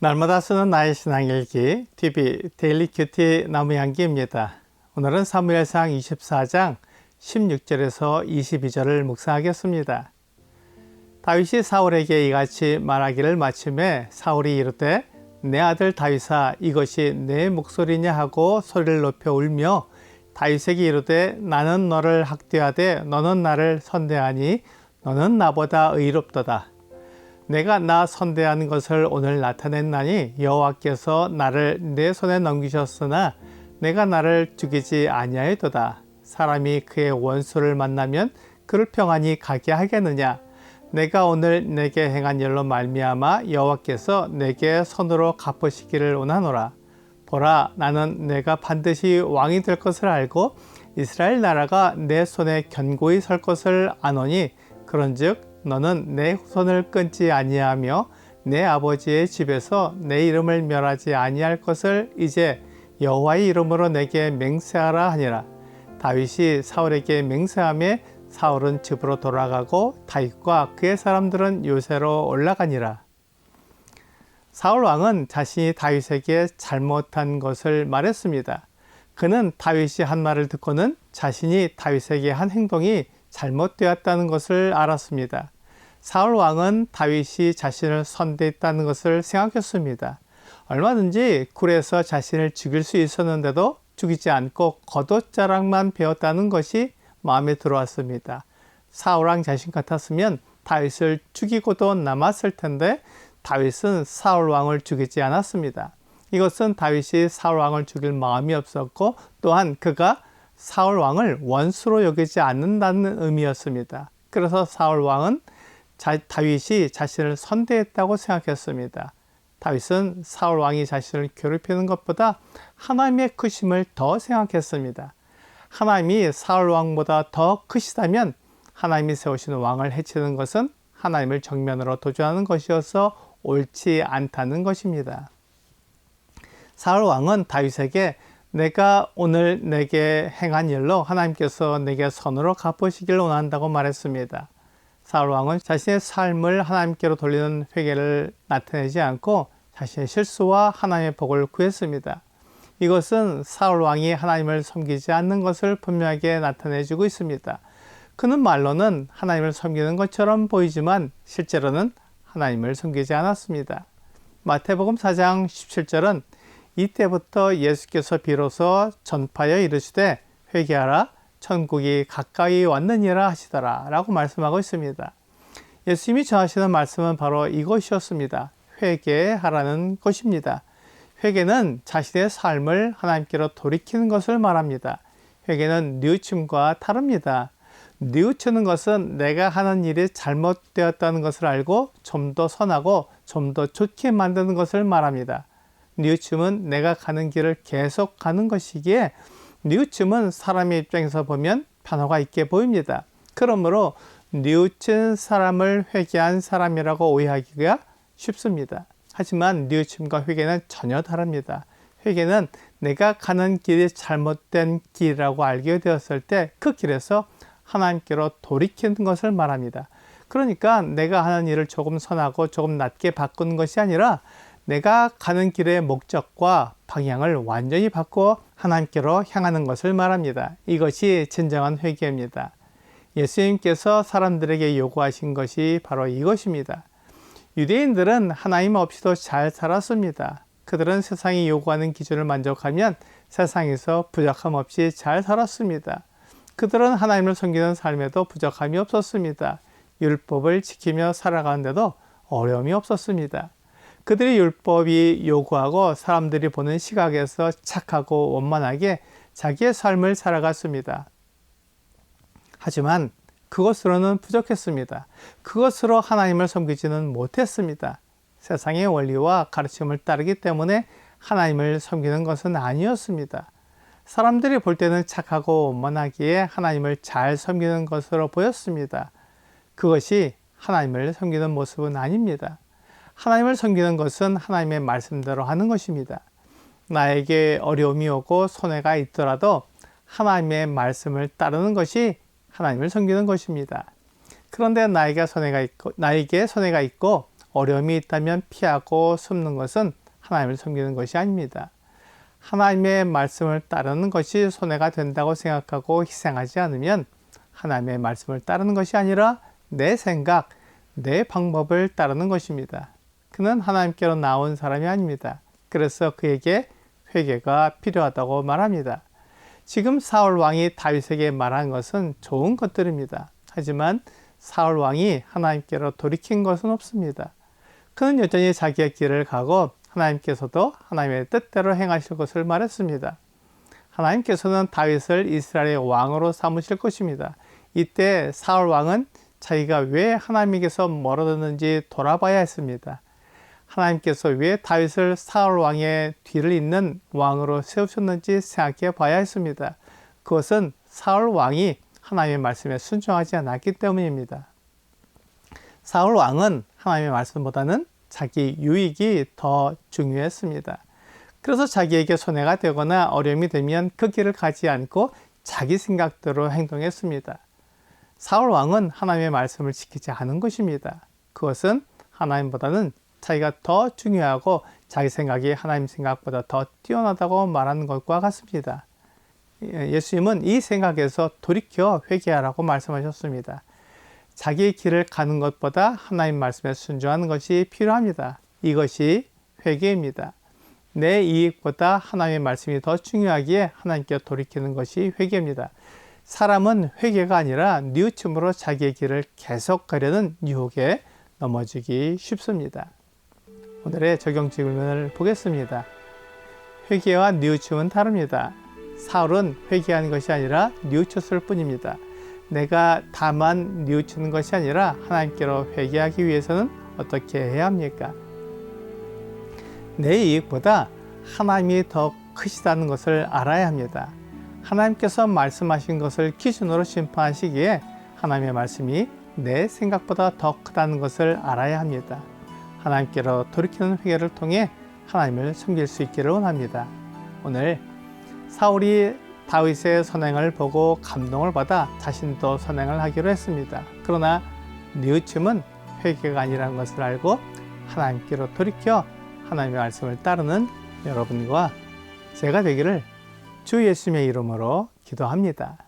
날마다 쓰는 나의 신앙일기 TV 데일리 큐티 나무향기입니다. 오늘은 사무엘상 24장 16절에서 22절을 묵상하겠습니다. 다윗이 사울에게 이같이 말하기를 마침에 사울이 이르되 내 아들 다윗아 이것이 내 목소리냐 하고 소리를 높여 울며 다윗에게 이르되 나는 너를 학대하되 너는 나를 선대하니 너는 나보다 의롭도다. 내가 나 선대한 것을 오늘 나타냈나니 여호와께서 나를 내 손에 넘기셨으나 내가 나를 죽이지 아니하였도다. 사람이 그의 원수를 만나면 그를 평안히 가게 하겠느냐? 내가 오늘 내게 행한 일로 말미암아 여호와께서 내게 손으로 갚으시기를 원하노라. 보라, 나는 내가 반드시 왕이 될 것을 알고 이스라엘 나라가 내 손에 견고히 설 것을 아노니 그런즉 너는 내 후손을 끊지 아니하며 내 아버지의 집에서 내 이름을 멸하지 아니할 것을 이제 여호와의 이름으로 내게 맹세하라 하니라. 다윗이 사울에게 맹세함에 사울은 집으로 돌아가고 다윗과 그의 사람들은 요새로 올라가니라. 사울 왕은 자신이 다윗에게 잘못한 것을 말했습니다. 그는 다윗이 한 말을 듣고는 자신이 다윗에게 한 행동이 잘못되었다는 것을 알았습니다. 사울 왕은 다윗이 자신을 선대했다는 것을 생각했습니다. 얼마든지 굴에서 자신을 죽일 수 있었는데도 죽이지 않고 겉옷자락만 배웠다는 것이 마음에 들어왔습니다. 사울 왕 자신 같았으면 다윗을 죽이고도 남았을 텐데 다윗은 사울 왕을 죽이지 않았습니다. 이것은 다윗이 사울 왕을 죽일 마음이 없었고 또한 그가 사울 왕을 원수로 여기지 않는다는 의미였습니다. 그래서 사울 왕은 자, 다윗이 자신을 선대했다고 생각했습니다. 다윗은 사울 왕이 자신을 괴롭히는 것보다 하나님의 크심을 더 생각했습니다. 하나님이 사울 왕보다 더 크시다면 하나님이 세우시는 왕을 해치는 것은 하나님을 정면으로 도전하는 것이어서 옳지 않다는 것입니다. 사울 왕은 다윗에게 내가 오늘 내게 행한 일로 하나님께서 내게 선으로 갚으시길 원한다고 말했습니다. 사울 왕은 자신의 삶을 하나님께로 돌리는 회개를 나타내지 않고 자신의 실수와 하나님의 복을 구했습니다. 이것은 사울 왕이 하나님을 섬기지 않는 것을 분명하게 나타내주고 있습니다. 그는 말로는 하나님을 섬기는 것처럼 보이지만 실제로는 하나님을 섬기지 않았습니다. 마태복음 4장 17절은 이때부터 예수께서 비로소 전파여 이르시되 회개하라 천국이 가까이 왔느니라 하시더라 라고 말씀하고 있습니다. 예수님이 전하시는 말씀은 바로 이것이었습니다. 회개하라는 것입니다. 회개는 자신의 삶을 하나님께로 돌이키는 것을 말합니다. 회개는 뉘우침과 다릅니다. 뉘우치는 것은 내가 하는 일이 잘못되었다는 것을 알고 좀 더 선하고 좀 더 좋게 만드는 것을 말합니다. 뉘우침은 내가 가는 길을 계속 가는 것이기에 뉘우침은 사람의 입장에서 보면 변화가 있게 보입니다. 그러므로 뉘우친 사람을 회개한 사람이라고 오해하기가 쉽습니다. 하지만 뉘우침과 회개는 전혀 다릅니다. 회개는 내가 가는 길이 잘못된 길이라고 알게 되었을 때 그 길에서 하나님께로 돌이키는 것을 말합니다. 그러니까 내가 하는 일을 조금 선하고 조금 낮게 바꾸는 것이 아니라 내가 가는 길의 목적과 방향을 완전히 바꿔 하나님께로 향하는 것을 말합니다. 이것이 진정한 회개입니다. 예수님께서 사람들에게 요구하신 것이 바로 이것입니다. 유대인들은 하나님 없이도 잘 살았습니다. 그들은 세상이 요구하는 기준을 만족하면 세상에서 부족함 없이 잘 살았습니다. 그들은 하나님을 섬기는 삶에도 부족함이 없었습니다. 율법을 지키며 살아가는데도 어려움이 없었습니다. 그들이 율법이 요구하고 사람들이 보는 시각에서 착하고 원만하게 자기의 삶을 살아갔습니다. 하지만 그것으로는 부족했습니다. 그것으로 하나님을 섬기지는 못했습니다. 세상의 원리와 가르침을 따르기 때문에 하나님을 섬기는 것은 아니었습니다. 사람들이 볼 때는 착하고 원만하기에 하나님을 잘 섬기는 것으로 보였습니다. 그것이 하나님을 섬기는 모습은 아닙니다. 하나님을 섬기는 것은 하나님의 말씀대로 하는 것입니다. 나에게 어려움이 오고 손해가 있더라도 하나님의 말씀을 따르는 것이 하나님을 섬기는 것입니다. 그런데 나에게 손해가 있고, 나에게 손해가 있고, 어려움이 있다면 피하고 숨는 것은 하나님을 섬기는 것이 아닙니다. 하나님의 말씀을 따르는 것이 손해가 된다고 생각하고 희생하지 않으면 하나님의 말씀을 따르는 것이 아니라 내 생각, 내 방법을 따르는 것입니다. 그는 하나님께로 나온 사람이 아닙니다. 그래서 그에게 회개가 필요하다고 말합니다. 지금 사울 왕이 다윗에게 말한 것은 좋은 것들입니다. 하지만 사울 왕이 하나님께로 돌이킨 것은 없습니다. 그는 여전히 자기의 길을 가고 하나님께서도 하나님의 뜻대로 행하실 것을 말했습니다. 하나님께서는 다윗을 이스라엘의 왕으로 삼으실 것입니다. 이때 사울 왕은 자기가 왜 하나님에게서 멀어졌는지 돌아봐야 했습니다. 하나님께서 왜 다윗을 사울 왕의 뒤를 잇는 왕으로 세우셨는지 생각해 봐야 했습니다. 그것은 사울 왕이 하나님의 말씀에 순종하지 않았기 때문입니다. 사울 왕은 하나님의 말씀보다는 자기 유익이 더 중요했습니다. 그래서 자기에게 손해가 되거나 어려움이 되면 그 길을 가지 않고 자기 생각대로 행동했습니다. 사울 왕은 하나님의 말씀을 지키지 않은 것입니다. 그것은 하나님보다는 자기가 더 중요하고 자기 생각이 하나님 생각보다 더 뛰어나다고 말하는 것과 같습니다. 예수님은 이 생각에서 돌이켜 회개하라고 말씀하셨습니다. 자기 길을 가는 것보다 하나님 말씀에 순종하는 것이 필요합니다. 이것이 회개입니다. 내 이익보다 하나님의 말씀이 더 중요하기에 하나님께 돌이키는 것이 회개입니다. 사람은 회개가 아니라 뉘우침으로 자기의 길을 계속 가려는 유혹에 넘어지기 쉽습니다. 오늘의 적용 질문을 보겠습니다. 회개와 뉘우침은 다릅니다. 사울은 회개하는 것이 아니라 뉘우쳤을 뿐입니다. 내가 다만 뉘우치는 것이 아니라 하나님께로 회개하기 위해서는 어떻게 해야 합니까? 내 이익보다 하나님이 더 크시다는 것을 알아야 합니다. 하나님께서 말씀하신 것을 기준으로 심판하시기에 하나님의 말씀이 내 생각보다 더 크다는 것을 알아야 합니다. 하나님께로 돌이키는 회개를 통해 하나님을 섬길 수 있기를 원합니다. 오늘 사울이 다윗의 선행을 보고 감동을 받아 자신도 선행을 하기로 했습니다. 그러나 뉘우침은 회개가 아니라는 것을 알고 하나님께로 돌이켜 하나님의 말씀을 따르는 여러분과 제가 되기를 주 예수님의 이름으로 기도합니다.